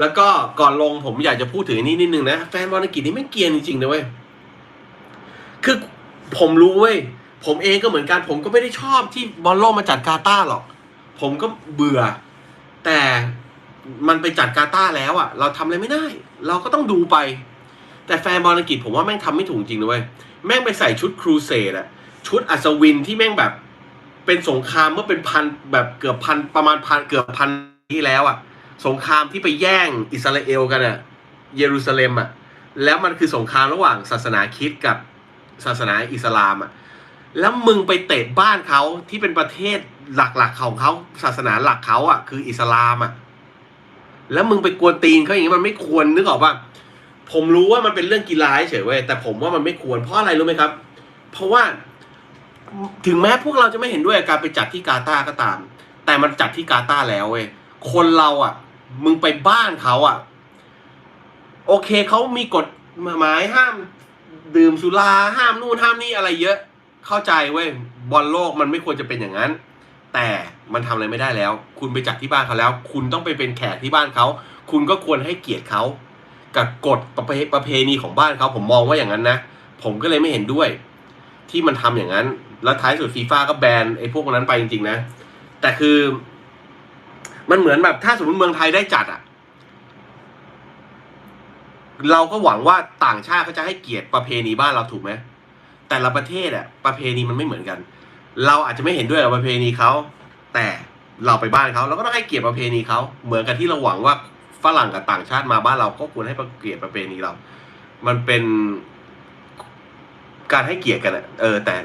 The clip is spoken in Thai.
แล้วก็ก่อนลงผมอยากจะพูดถึงนี้นิดนึงนะแฟนบอลอังกฤษนี่ไม่เกียนจริงๆนะเว้ยคือผมรู้เว้ยผมเองก็เหมือนกันผมก็ไม่ได้ชอบที่บอลโลกมาจัดกาตาร์หรอก ผมก็เบื่อ แต่มันไปจัดกาตาร์แล้วอะเราทำอะไรไม่ได้ เราก็ต้องดูไป แต่แฟนบอลอังกฤษผมว่าแม่งทำไม่ถูกจริงนะเว้ยแม่งไปใส่ชุดครูเสดอะชุดอัศวินที่แม่งแบบ เป็นสงครามเมื่อเป็นพันแบบเกือบพันประมาณพันเกือบพันที่แล้วอะ สงครามที่ไปแย่งอิสราเอลกันอะเยรูซาเล็มอะแล้วมันคือสงครามระหว่างศาสนาคริสต์กับศาสนาอิสลามอะแล้วมึงไปเตะบ้านเขาที่เป็นประเทศหลักๆของเขาศาสนาหลักเขาอะคืออิสลามอะแล้วมึงไปกวนตีนเขาอย่างนี้มันไม่ควรนึกออกป่ะผมรู้ว่ามันเป็นเรื่องกีฬาเฉยเว้ยแต่ผมว่ามันไม่ควรเพราะอะไรรู้ไหมครับ เพราะว่าถึงแม้พวกเราจะไม่เห็นด้วยกับการไปจัดที่กาตาร์ก็ตาม แต่มันจัดที่กาตาร์แล้วเว้ยคนเราอะ มึงไปบ้านเขาอะ โอเคเขามีกฎหมายห้ามดื่มสุราห้ามนู่นห้ามนี่อะไรเยอะ เข้าใจเว้ยบอลโลกมันไม่ควรจะเป็นอย่างนั้น แต่มันทำอะไรไม่ได้แล้ว คุณไปจัดที่บ้านเขาแล้ว คุณต้องไปเป็นแขกที่บ้านเขา คุณก็ควรให้เกียรติเขากับกฎประเพประเพณีของบ้านเขาผมมองว่าอย่างนั้นนะ ผมก็เลยไม่เห็นด้วย ที่มันทำอย่างนั้น แล้วท้ายสุดฟีฟ่าก็แบนไอ้พวกนั้นไปจริงๆนะ แต่คือ มันเหมือนแบบถ้าสมมติเมืองไทยได้จัดอะเราก็หวังว่าต่างชาติเขาจะให้เกียรติประเพณีบ้านเราถูกไหมแต่ละประเทศอะประเพณีมันไม่เหมือนกัน เราอาจจะไม่เห็นด้วยกับประเพณีเขาแต่เราไปบ้านเขาเราก็ต้องให้เกียรติประเพณีเขาเหมือนกับที่เราหวังว่าฝรั่งกับต่างชาติมาบ้านเราก็ควรให้เกียรติประเพณีเรา มันเป็นการให้เกียรติกันอะเออแต่